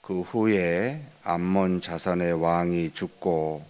그 후에 암몬 자손의 왕이 죽고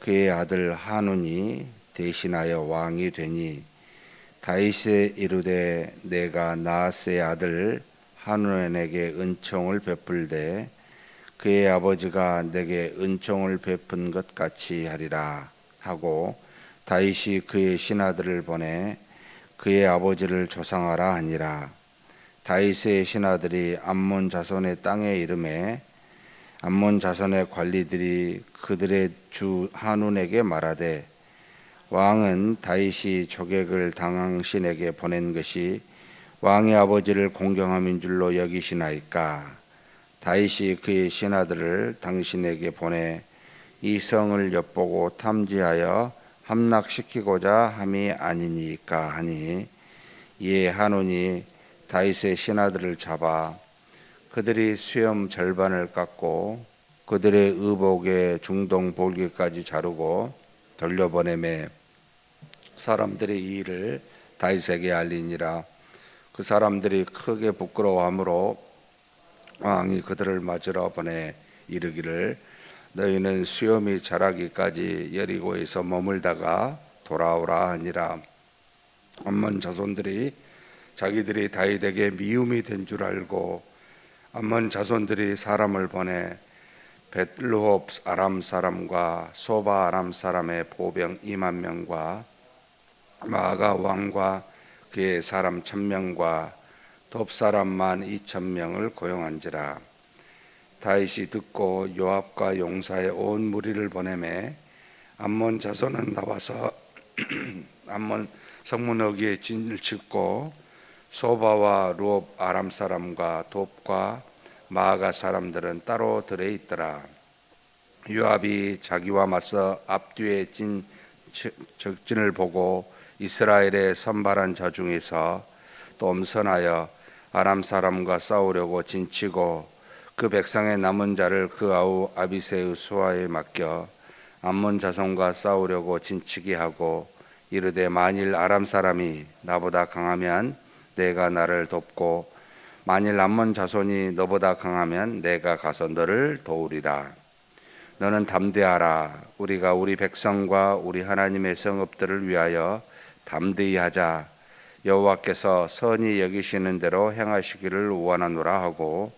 그의 아들 한운이 대신하여 왕이 되니 다윗에 이르되 내가 나하스의 아들 한운에게 은총을 베풀되 그의 아버지가 내게 은총을 베푼 것 같이 하리라 하고 다윗이 그의 신하들을 보내 그의 아버지를 조상하라 하니라 다윗의 신하들이 암몬 자손의 땅에 이름에 암몬 자손의 관리들이 그들의 주 한운에게 말하되 왕은 다윗이 조객을 당신에게 보낸 것이 왕의 아버지를 공경함인 줄로 여기시나이까? 다윗이 그의 신하들을 당신에게 보내 이 성을 엿보고 탐지하여 함락시키고자 함이 아니니까 하니 이에 한온이 다윗의 신하들을 잡아 그들이 수염 절반을 깎고 그들의 의복의 중동 볼기까지 자르고 돌려보내매 사람들이 이 일을 다윗에게 알리니라. 그 사람들이 크게 부끄러워하므로 왕이 그들을 맞으러 보내 이르기를 너희는 수염이 자라기까지 여리고에서 머물다가 돌아오라 하니라. 암몬 자손들이 자기들이 다윗에게 미움이 된 줄 알고 암몬 자손들이 사람을 보내 벳르홉 아람 사람과 소바 아람 사람의 보병 2만 명과 마가 왕과 그의 사람 천 명과 돕 사람만 2천 명을 고용한지라. 다윗이 듣고 요압과 용사의 온 무리를 보내매 암몬 자손은 나와서 암몬 성문 어기에 진을 짓고 소바와 루옵 아람 사람과 돕과 마가 사람들은 따로 들어 있더라. 요압이 자기와 맞서 앞뒤에 찐 적진을 보고 이스라엘의 선발한 자 중에서 또 엄선하여 아람 사람과 싸우려고 진치고 그 백성의 남은 자를 그 아우 아비세의 수하에 맡겨 암몬 자손과 싸우려고 진치게 하고 이르되 만일 아람 사람이 나보다 강하면 내가 나를 돕고 만일 암몬 자손이 너보다 강하면 내가 가서 너를 도우리라. 너는 담대하라. 우리가 우리 백성과 우리 하나님의 성읍들을 위하여 담대히 하자. 여호와께서 선히 여기시는 대로 행하시기를 원하노라 하고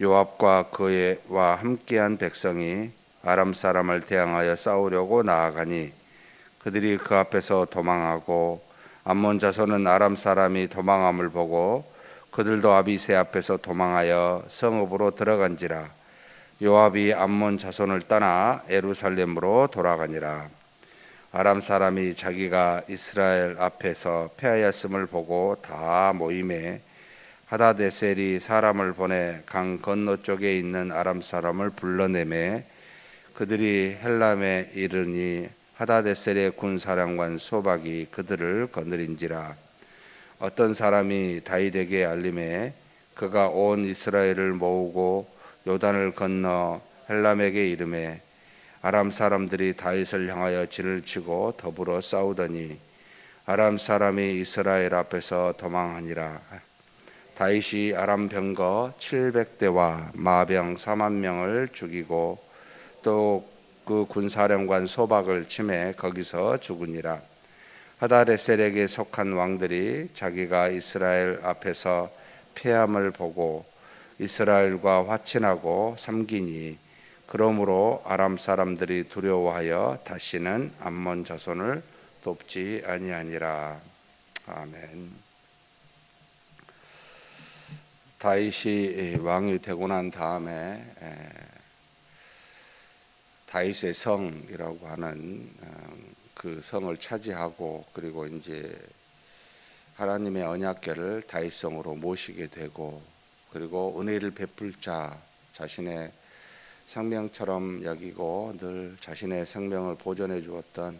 요압과 그와 함께한 백성이 아람 사람을 대항하여 싸우려고 나아가니 그들이 그 앞에서 도망하고 암몬 자손은 아람 사람이 도망함을 보고 그들도 아비세 앞에서 도망하여 성읍으로 들어간지라. 요압이 암몬 자손을 떠나 에루살렘으로 돌아가니라. 아람 사람이 자기가 이스라엘 앞에서 패하였음을 보고 다 모임에 하다데셀이 사람을 보내 강 건너 쪽에 있는 아람 사람을 불러내매 그들이 헬람에 이르니 하다데셀의 군사령관 소박이 그들을 거느린지라. 어떤 사람이 다윗에게 알림해 그가 온 이스라엘을 모으고 요단을 건너 헬람에게 이름해 아람 사람들이 다윗을 향하여 진을 치고 더불어 싸우더니 아람 사람이 이스라엘 앞에서 도망하니라. 다윗이 아람 병거 700대와 마병 4만 명을 죽이고 또 그 군사령관 소박을 침해 거기서 죽으니라 하다레셀에게 속한 왕들이 자기가 이스라엘 앞에서 패함을 보고 이스라엘과 화친하고 삼기니 그러므로 아람 사람들이 두려워하여 다시는 암몬 자손을 돕지 아니하니라 아멘. 다윗이 왕이 되고 난 다음에 다윗의 성이라고 하는 어, 그 성을 차지하고 그리고 이제 하나님의 언약궤를 다윗성으로 모시게 되고 그리고 은혜를 베풀 자 자신의 생명처럼 여기고 늘 자신의 생명을 보존해 주었던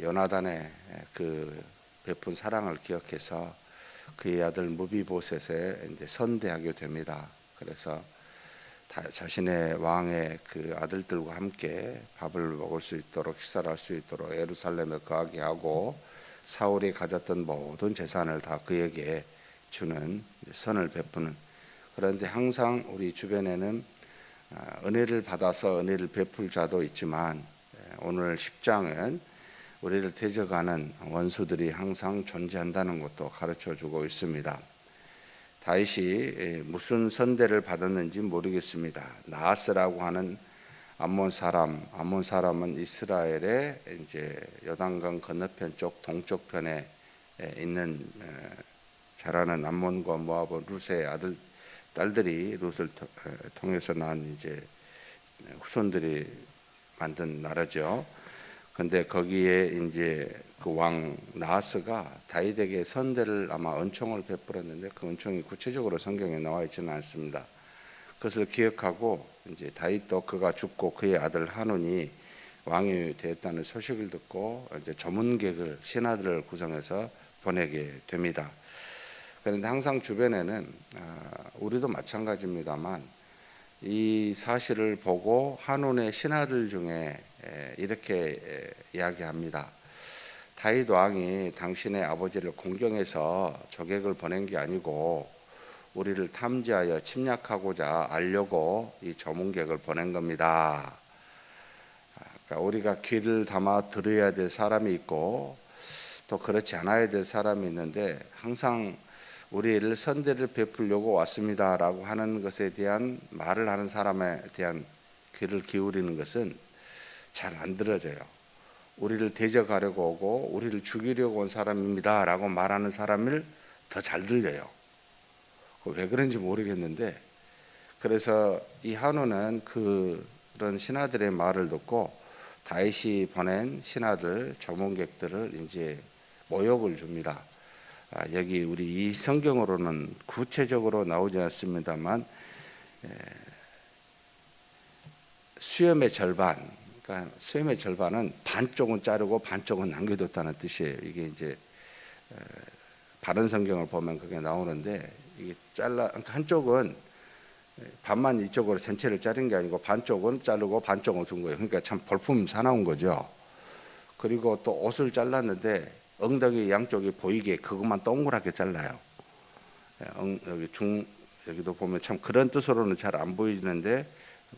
요나단의 그 베푼 사랑을 기억해서 그의 아들 무비보셋에 이제 선대하게 됩니다. 그래서 자신의 왕의 그 아들들과 함께 밥을 먹을 수 있도록 식사를 할 수 있도록 예루살렘에 거하게 하고 사울이 가졌던 모든 재산을 다 그에게 주는 선을 베푸는 그런데 항상 우리 주변에는 아, 은혜를 받아서 은혜를 베풀 자도 있지만 예, 오늘 10장은 우리를 대적하는 원수들이 항상 존재한다는 것도 가르쳐 주고 있습니다. 다윗이 예, 무슨 선대를 받았는지 모르겠습니다. 나하스라고 하는 암몬 사람, 암몬 사람은 이스라엘의 이제 요단강 건너편 쪽 동쪽 편에 에, 있는 에, 자라는 암몬과 모압은 룻의 아들 딸들이 통- 에, 통해서 난 이제 후손들이 만든 나라죠. 근데 거기에 이제 그 왕 나하스가 다윗에게 선대를 아마 은총을 베풀었는데 그 은총이 구체적으로 성경에 나와 있지는 않습니다. 그것을 기억하고 이제 다윗도 그가 죽고 그의 아들 한운이 왕이 되었다는 소식을 듣고 이제 조문객을 신하들을 구성해서 보내게 됩니다. 그런데 항상 주변에는 아, 우리도 마찬가지입니다만 이 사실을 보고 한운의 신하들 중에 에, 이렇게 에, 이야기합니다. 다윗 왕이 당신의 아버지를 공경해서 저객을 보낸 게 아니고 우리를 탐지하여 침략하고자 알려고 이 조문객을 보낸 겁니다. 아, 그러니까 우리가 귀를 담아 들어야 될 사람이 있고 또 그렇지 않아야 될 사람이 있는데 항상 우리를 선대를 베풀려고 왔습니다라고 하는 것에 대한 말을 하는 사람에 대한 귀를 기울이는 것은 잘 안 들어져요. 우리를 대적하려고 오고 우리를 죽이려고 온 사람입니다라고 말하는 사람을 더 잘 들려요. 왜 그런지 모르겠는데 그래서 이 한우는 그런 신하들의 말을 듣고 다윗이 보낸 신하들 조문객들을 이제 모욕을 줍니다. 아, 여기 우리 이 성경으로는 구체적으로 나오지 않습니다만 에, 수염의 절반, 그러니까 수염의 절반은 반쪽은 자르고 반쪽은 남겨뒀다는 뜻이에요. 이게 이제 에, 바른 성경을 보면 그게 나오는데 이게 잘라 그러니까 한쪽은 반만 이쪽으로 전체를 자른 게 아니고 반쪽은 자르고 반쪽은 둔 거예요. 그러니까 참 볼품 사나운 거죠. 그리고 또 옷을 잘랐는데 엉덩이 양쪽이 보이게 그것만 동그랗게 잘라요. 여기 중 여기도 보면 참 그런 뜻으로는 잘 안 보이는데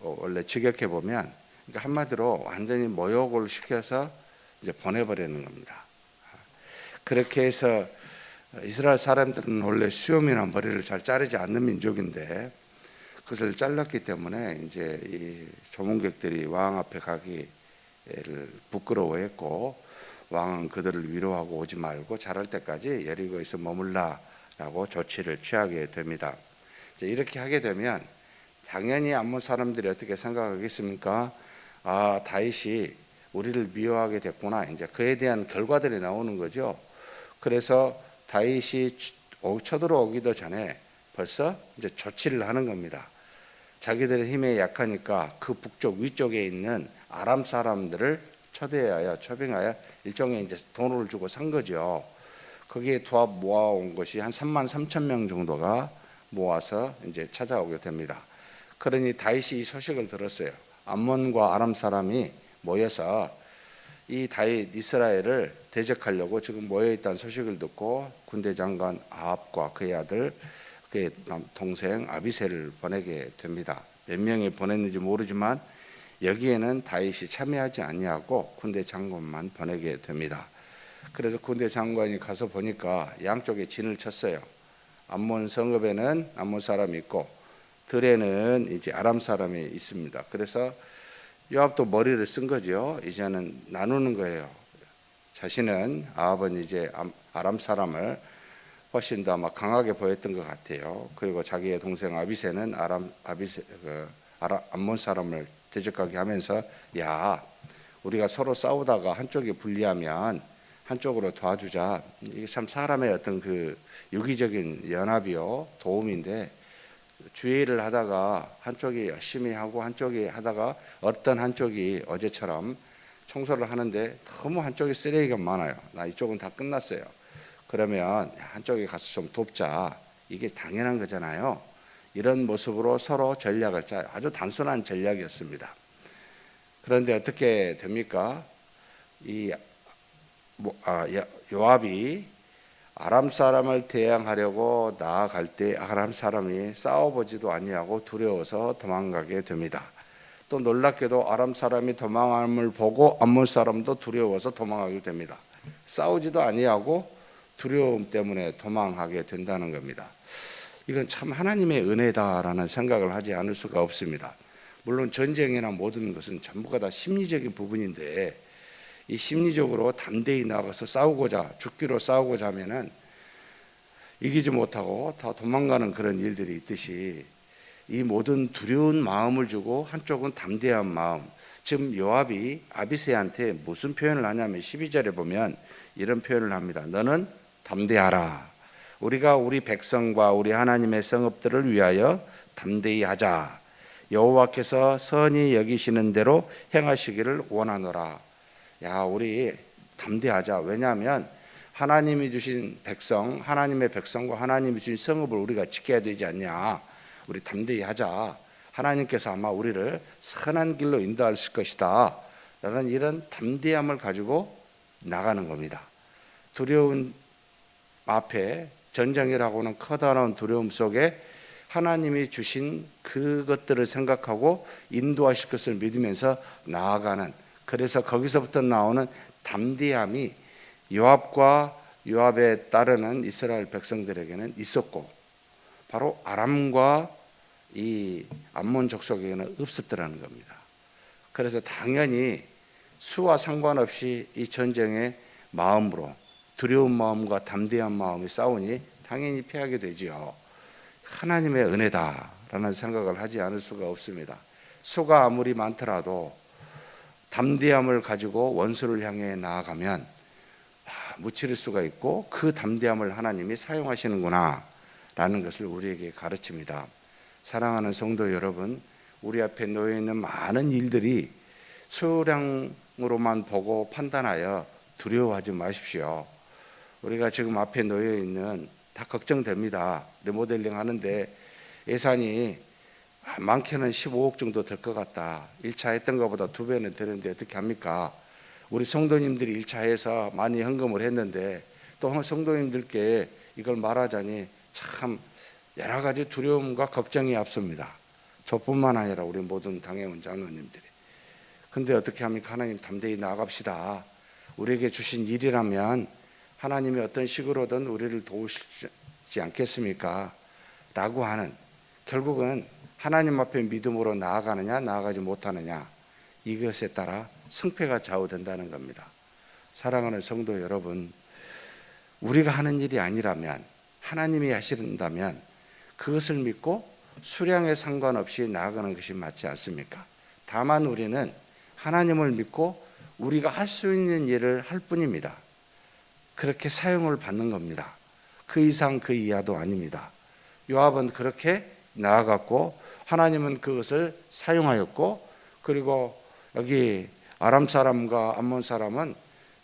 어, 원래 직역해 보면 그러니까 한마디로 완전히 모욕을 시켜서 이제 보내버리는 겁니다. 그렇게 해서 이스라엘 사람들은 원래 수염이나 머리를 잘 자르지 않는 민족인데 그것을 잘랐기 때문에 이제 이 조문객들이 왕 앞에 가기를 부끄러워했고 왕은 그들을 위로하고 오지 말고 자랄 때까지 여리고에서 머물라라고 조치를 취하게 됩니다. 이렇게 하게 되면 당연히 암몬 사람들이 어떻게 생각하겠습니까? 아 다윗이 우리를 미워하게 됐구나. 이제 그에 대한 결과들이 나오는 거죠. 그래서 다윗이 오- 쳐들어오기도 전에 벌써 이제 조치를 하는 겁니다. 자기들의 힘에 약하니까 그 북쪽 위쪽에 있는 아람 사람들을 초대하여 초빙하여 일종의 이제 돈을 주고 산 거죠. 거기에 도합 모아온 것이 한 3만 3천 명 정도가 모아서 이제 찾아오게 됩니다. 그러니 다윗이 이 소식을 들었어요. 암몬과 아람 사람이 모여서 이 다윗 이스라엘을 대적하려고 지금 모여 있다는 소식을 듣고 군대 장관 아합과 그의 아들 그의 남- 동생 아비세를 보내게 됩니다. 몇 명이 보냈는지 모르지만 여기에는 다윗이 참여하지 아니하고 군대 장관만 보내게 됩니다. 그래서 군대 장관이 가서 보니까 양쪽에 진을 쳤어요. 암몬 성읍에는 암몬 사람이 있고 들에는 이제 아람 사람이 있습니다. 그래서 요압도 머리를 쓴 거죠. 이제는 나누는 거예요. 자신은 아합은 이제 암- 아람 사람을 훨씬 더 아마 강하게 보였던 것 같아요. 그리고 자기의 동생 아비세는 아람 아비세 그 아람 암몬 사람을 대적하게 하면서 야 우리가 서로 싸우다가 한쪽이 불리하면 한쪽으로 도와주자. 이게 참 사람의 어떤 그 유기적인 연합이요 도움인데 주의를 하다가 한쪽이 열심히 하고 한쪽이 하다가 어떤 한쪽이 어제처럼 청소를 하는데 너무 한쪽이 쓰레기가 많아요. 나 이쪽은 다 끝났어요. 그러면 한쪽에 가서 좀 돕자. 이게 당연한 거잖아요. 이런 모습으로 서로 전략을 짜요. 아주 단순한 전략이었습니다. 그런데 어떻게 됩니까? 이 뭐, 아, 요- 요압이 아람 사람을 대항하려고 나아갈 때 아람 사람이 싸워보지도 아니하고 두려워서 도망가게 됩니다. 또 놀랍게도 아람 사람이 도망함을 보고 암몬 사람도 두려워서 도망하게 됩니다. 싸우지도 아니하고 두려움 때문에 도망하게 된다는 겁니다. 이건 참 하나님의 은혜다라는 생각을 하지 않을 수가 없습니다. 물론 전쟁이나 모든 것은 전부가 다 심리적인 부분인데 이 심리적으로 담대히 나가서 싸우고자 죽기로 싸우고자 하면은 이기지 못하고 다 도망가는 그런 일들이 있듯이 이 모든 두려운 마음을 주고 한쪽은 담대한 마음. 지금 요압이 아비세한테 무슨 표현을 하냐면 12절에 보면 이런 표현을 합니다. 너는 담대하라. 우리가 우리 백성과 우리 하나님의 성읍들을 위하여 담대히 하자. 여호와께서 선히 여기시는 대로 행하시기를 원하노라. 야, 우리 담대하자. 왜냐하면 하나님이 주신 백성, 하나님의 백성과 하나님이 주신 성읍을 우리가 지켜야 되지 않냐. 우리 담대히 하자. 하나님께서 아마 우리를 선한 길로 인도하실 것이다. 라는 이런 담대함을 가지고 나가는 겁니다. 두려운 앞에 전쟁이라고는 커다란 두려움 속에 하나님이 주신 그것들을 생각하고 인도하실 것을 믿으면서 나아가는 그래서 거기서부터 나오는 담대함이 요압과 요압에 따르는 이스라엘 백성들에게는 있었고 바로 아람과 이 암몬 족속에게는 없었더라는 겁니다. 그래서 당연히 수와 상관없이 이 전쟁의 마음으로 두려운 마음과 담대한 마음이 싸우니 당연히 패하게 되지요. 하나님의 은혜다라는 생각을 하지 않을 수가 없습니다. 수가 아무리 많더라도 담대함을 가지고 원수를 향해 나아가면 아, 무찌를 수가 있고 그 담대함을 하나님이 사용하시는구나 라는 것을 우리에게 가르칩니다. 사랑하는 성도 여러분, 우리 앞에 놓여 있는 많은 일들이 수량으로만 보고 판단하여 두려워하지 마십시오. 우리가 지금 앞에 놓여 있는 다 걱정됩니다. 리모델링 하는데 예산이 많게는 15억 정도 될 것 같다. 1차 했던 것보다 두 배는 되는데 어떻게 합니까? 우리 성도님들이 1차 해서 많이 헌금을 했는데 또 성도님들께 이걸 말하자니 참 여러 가지 두려움과 걱정이 앞섭니다. 저뿐만 아니라 우리 모든 당회원 장로님들이. 근데 어떻게 합니까? 하나님 담대히 나갑시다. 우리에게 주신 일이라면 하나님이 어떤 식으로든 우리를 도우시지 않겠습니까? 라고 하는 결국은 하나님 앞에 믿음으로 나아가느냐 나아가지 못하느냐 이것에 따라 승패가 좌우된다는 겁니다. 사랑하는 성도 여러분, 우리가 하는 일이 아니라면 하나님이 하신다면 그것을 믿고 수량에 상관없이 나아가는 것이 맞지 않습니까? 다만 우리는 하나님을 믿고 우리가 할 수 있는 일을 할 뿐입니다. 그렇게 사용을 받는 겁니다. 그 이상 그 이하도 아닙니다. 요압은 그렇게 나아갔고 하나님은 그것을 사용하였고 그리고 여기 아람 사람과 암몬 사람은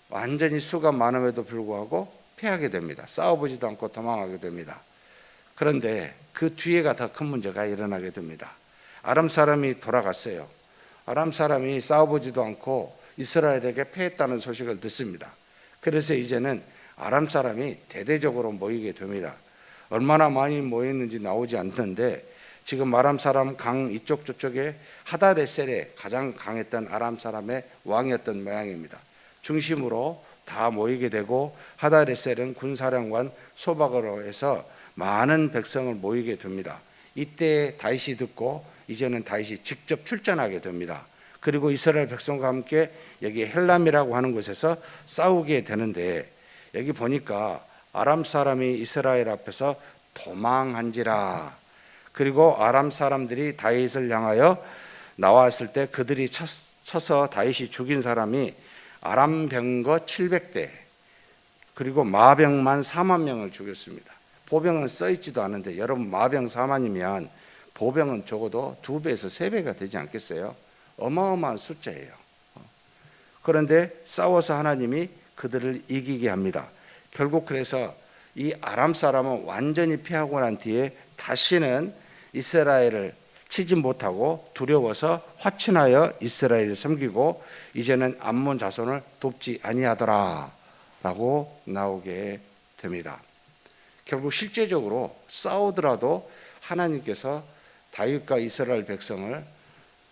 완전히 수가 많음에도 불구하고 패하게 됩니다. 싸워보지도 않고 도망하게 됩니다. 그런데 그 뒤에가 더 큰 문제가 일어나게 됩니다. 아람 사람이 돌아갔어요. 아람 사람이 싸워보지도 않고 이스라엘에게 패했다는 소식을 듣습니다. 그래서 이제는 아람 사람이 대대적으로 모이게 됩니다. 얼마나 많이 모였는지 나오지 않던데 지금 아람 사람 강 이쪽 저쪽에 하다레셀에 가장 강했던 아람 사람의 왕이었던 모양입니다. 중심으로 다 모이게 되고 하다레셀은 군사령관 소박으로 해서 많은 백성을 모이게 됩니다. 이때 다윗이 듣고 이제는 다윗이 직접 출전하게 됩니다. 그리고 이스라엘 백성과 함께 여기 헬람이라고 하는 곳에서 싸우게 되는데 여기 보니까 아람 사람이 이스라엘 앞에서 도망한지라 그리고 아람 사람들이 다윗을 향하여 나왔을 때 그들이 쳤, 쳐서 다윗이 죽인 사람이 아람 병거 700대 그리고 마병만 4만 명을 죽였습니다. 보병은 써 있지도 않은데 여러분 마병 4만이면 보병은 적어도 두 배에서 세 배가 되지 않겠어요? 어마어마한 숫자예요. 그런데 싸워서 하나님이 그들을 이기게 합니다. 결국 그래서 이 아람 사람은 완전히 피하고 난 뒤에 다시는 이스라엘을 치지 못하고 두려워서 화친하여 이스라엘을 섬기고 이제는 암몬 자손을 돕지 아니하더라라고 나오게 됩니다. 결국 실제적으로 싸우더라도 하나님께서 다윗과 이스라엘 백성을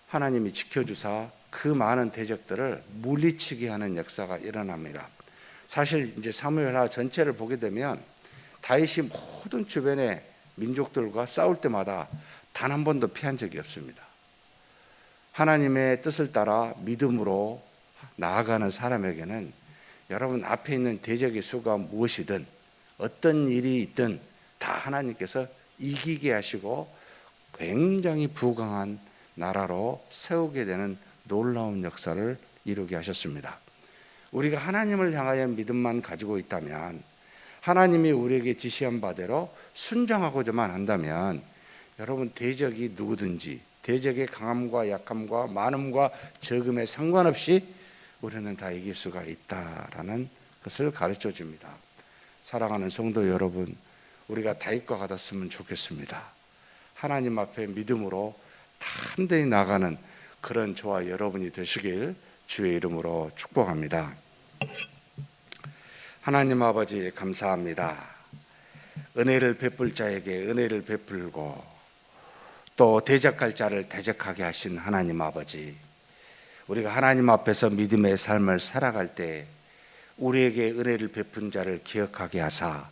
하나님이 지켜주사 그 많은 대적들을 물리치게 하는 역사가 일어납니다. 사실 이제 사무엘하 전체를 보게 되면 다윗이 모든 주변의 민족들과 싸울 때마다 단 한 번도 피한 적이 없습니다. 하나님의 뜻을 따라 믿음으로 나아가는 사람에게는 여러분 앞에 있는 대적의 수가 무엇이든 어떤 일이 있든 다 하나님께서 이기게 하시고 굉장히 부강한 나라로 세우게 되는 놀라운 역사를 이루게 하셨습니다. 우리가 하나님을 향하여 믿음만 가지고 있다면 하나님이 우리에게 지시한 바대로 순종하고자만 한다면 여러분 대적이 누구든지 대적의 강함과 약함과 많음과 적음에 상관없이 우리는 다 이길 수가 있다라는 것을 가르쳐 줍니다. 사랑하는 성도 여러분, 우리가 다윗과 같았으면 좋겠습니다. 하나님 앞에 믿음으로 담대히 나가는 그런 저와 여러분이 되시길 주의 이름으로 축복합니다. 하나님 아버지 감사합니다. 은혜를 베풀 자에게 은혜를 베풀고 또 대적할 자를 대적하게 하신 하나님 아버지. 우리가 하나님 앞에서 믿음의 삶을 살아갈 때 우리에게 은혜를 베푼 자를 기억하게 하사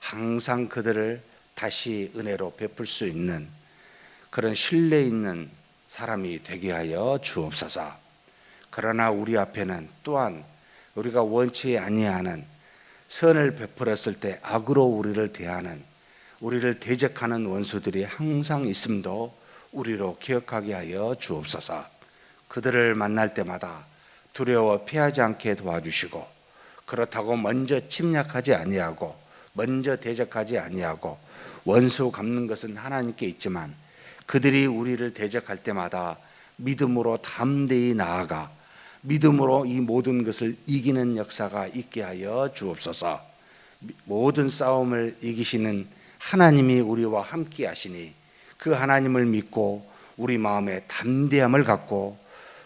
항상 그들을 다시 은혜로 베풀 수 있는 그런 신뢰 있는 사람이 되게 하여 주옵소서. 그러나 우리 앞에는 또한 우리가 원치 아니하는 선을 베풀었을 때 악으로 우리를 대하는 우리를 대적하는 원수들이 항상 있음도 우리로 기억하게 하여 주옵소서. 그들을 만날 때마다 두려워 피하지 않게 도와주시고 그렇다고 먼저 침략하지 아니하고 먼저 대적하지 아니하고 원수 갚는 것은 하나님께 있지만 그들이 우리를 대적할 때마다 믿음으로 담대히 나아가 믿음으로 이 모든 것을 이기는 역사가 있게 하여 주옵소서. 모든 싸움을 이기시는 하나님이 우리와 함께 하시니 그 하나님을 믿고 우리 마음에 담대함을 갖고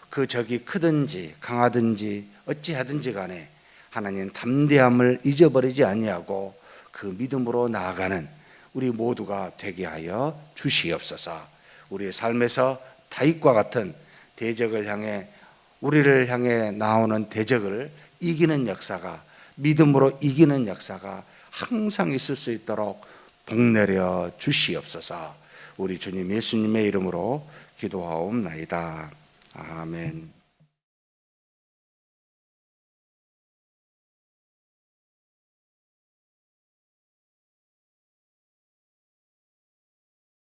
그 적이 크든지 강하든지 어찌하든지 간에 하나님 담대함을 잊어버리지 아니하고 그 믿음으로 나아가는 우리 모두가 되게 하여 주시옵소서. 우리의 삶에서 다윗과 같은 대적을 향해 우리를 향해 나오는 대적을 이기는 역사가 믿음으로 이기는 역사가 항상 있을 수 있도록 복내려 주시옵소서. 우리 주님 예수님의 이름으로 기도하옵나이다. 아멘.